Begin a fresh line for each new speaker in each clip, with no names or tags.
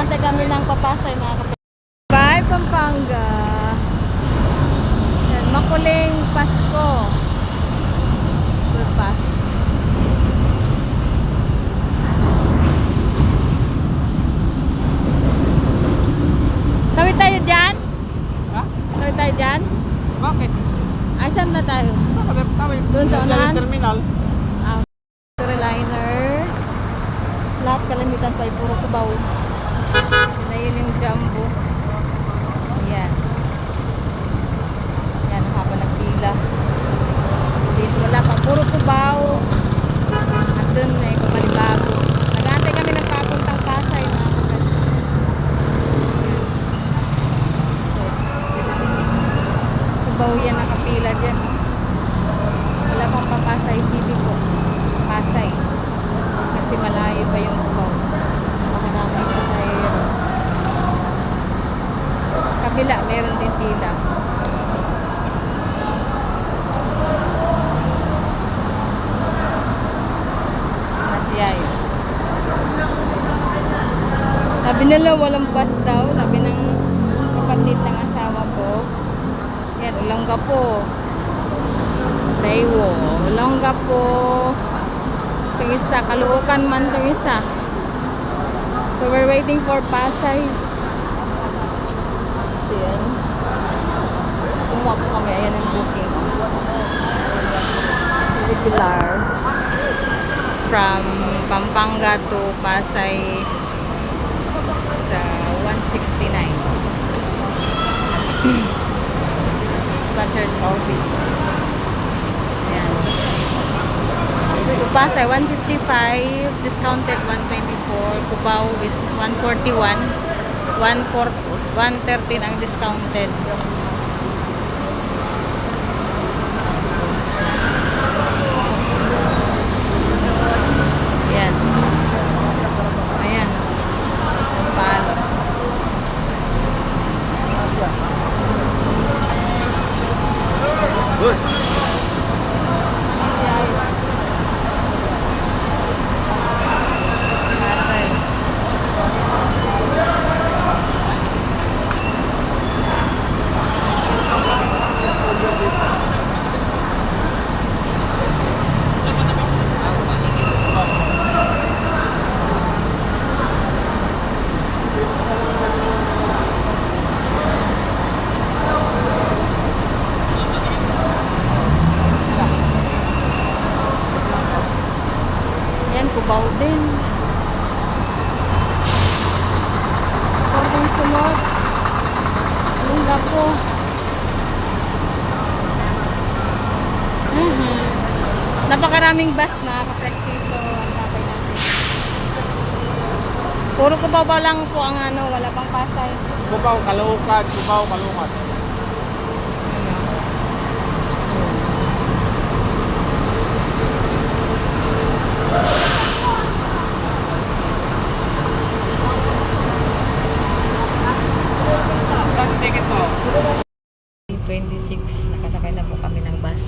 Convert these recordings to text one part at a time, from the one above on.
Nag-aantay kami ng papasay mga kapatid. Bye, Pampanga! Yan, makuling Pasko. Good Pasko. Tawid tayo dyan?
Ha?
Tawid tayo dyan?
Bakit?
Ay, saan na tayo?
Saan na tayo?
Doon sa unahan?
Terminal.
เบาๆอัดเดินในของมัน Sabi nila walang bus daw. Sabi ng kapatid ng asawa ko. Yan, ulangga po. Daiwo. Ulangga po. Itong isa. Kaluukan man itong isa. So, we're waiting for Pasay. Yan. Kumuha po kami. Ayan ang booking. Regular. From Pampanga to Pasay sa 169. Sponsors office. Ayan. To Pasay, 155. Discounted, 124. Cubao is 141. 140, 113 ang discounted. Ayan. Ayan. Ang palo.
Good.
Kubaw din. Din sunod. Lungga po. Mhm. Napakaraming bus mga ka-flexi. So, ang tatay natin. Puro ba lang po ang ano, wala pang pasay.
Kubaw, Caloocan, Kubaw, Caloocan.
Ano?
Saan ticket mo?
26, nakasakay na po kami ng bus.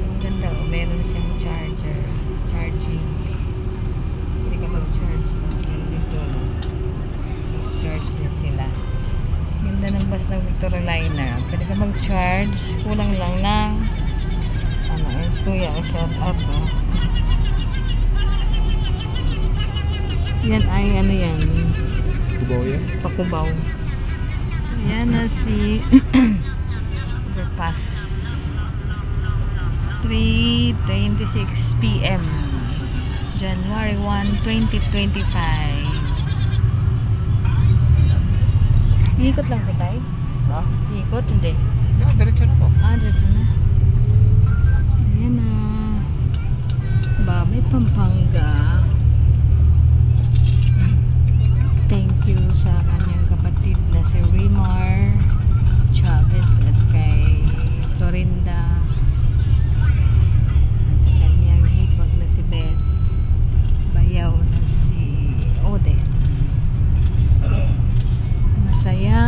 Ang ganda, oh, meron siyang charger, charging. Hindi ka mag-charge dito, no? Mag-charge na sila. Ganda ng bus ng Victorolina. Pwede ka mag-charge. Kulang lang ng ano, yun Kuya, shout out, oh. Yan ay ano yan,
Kubaw yan?
Pakubaw. Yan na si overpass. 3.26 p.m. January 1, 2025. Ikot lang ba tayo?
Ha?
Ikot? Hindi.
Yan, diretso na to.
Ah, dito na. Ayan na. Babay Pampanga.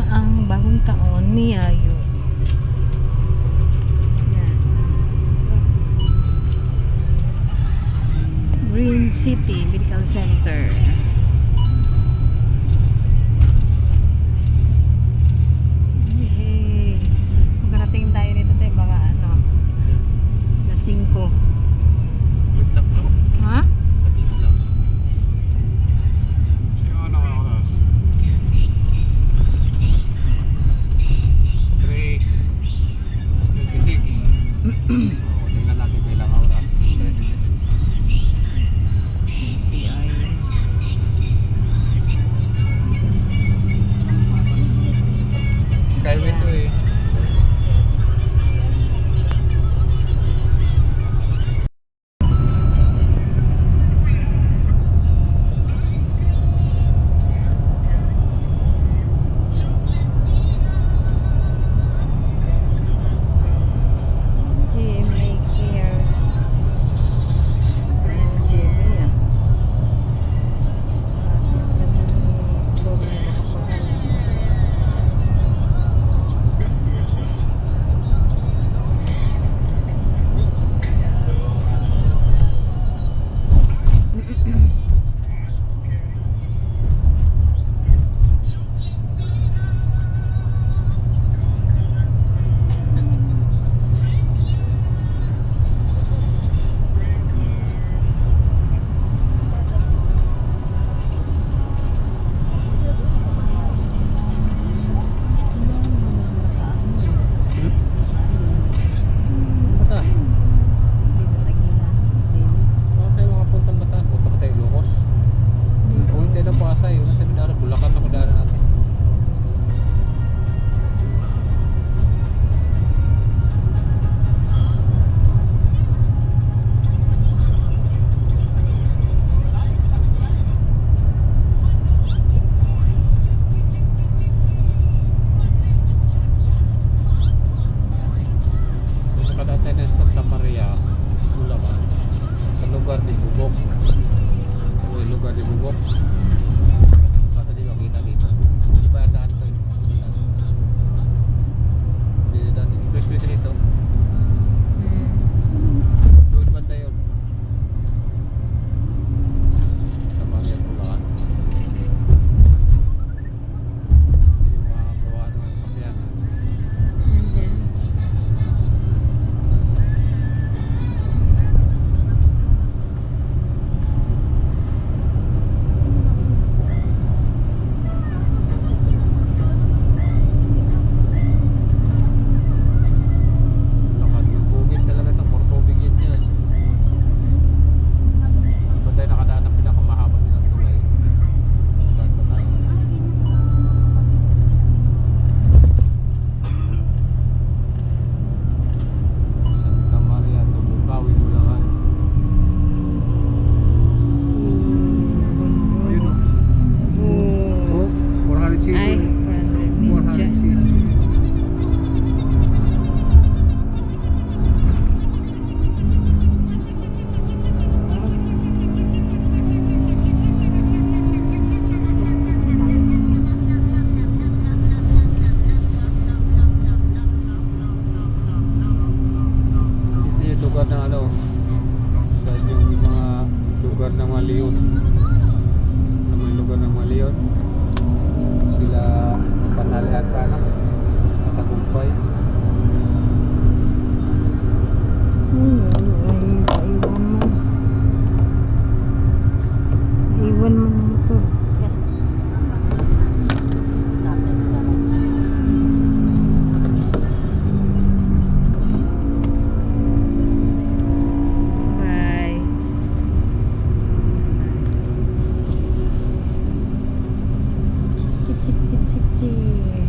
Ang bagong taon ni Ayo Yan. Green City Medical Center
lugar ng ano sa inyong mga lugar ng Malion sa mga lugar ng Malion sila panalihan sana matagumpay. Mm. si